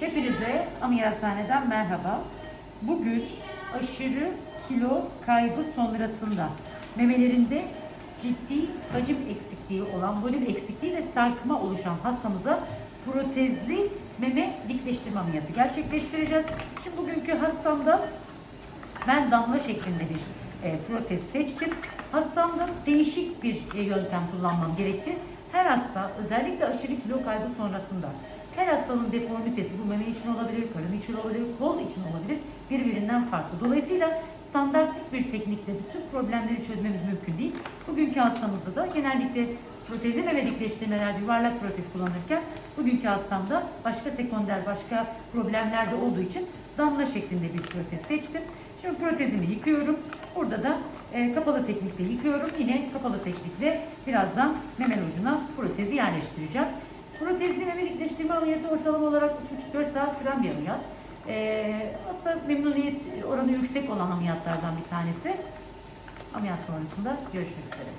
Hepinize ameliyathaneden merhaba. Bugün aşırı kilo kaybı sonrasında memelerinde ciddi hacim eksikliği olan, volüm eksikliği ve sarkma oluşan hastamıza protezli meme dikleştirme ameliyatı gerçekleştireceğiz. Şimdi bugünkü hastamda ben damla şeklinde bir e, protez seçtim. Hastamda değişik bir e, yöntem kullanmam gerekti. Her hasta özellikle aşırı kilo kaybı sonrasında her hastanın deformitesi bu meme için olabilir, karın için olabilir, kol için olabilir birbirinden farklı. Dolayısıyla standart bir teknikle bütün problemleri çözmemiz mümkün değil. Bugünkü hastamızda da genellikle protezi meme dikleştirmelerde yuvarlak protez kullanırken bugünkü hastamda başka sekonder, başka problemler de olduğu için damla şeklinde bir protez seçtim. Şimdi protezimi yıkıyorum. Burada da e, kapalı teknikle yıkıyorum. Yine kapalı teknikle birazdan meme ucuna protezi yerleştireceğim. Protezli meme dikleştirme ameliyatı ortalama olarak 3,5-4 saat süren bir ameliyat. E, hasta memnuniyet oranı yüksek olan ameliyatlardan bir tanesi. Ameliyat sonrasında görüşmek üzere.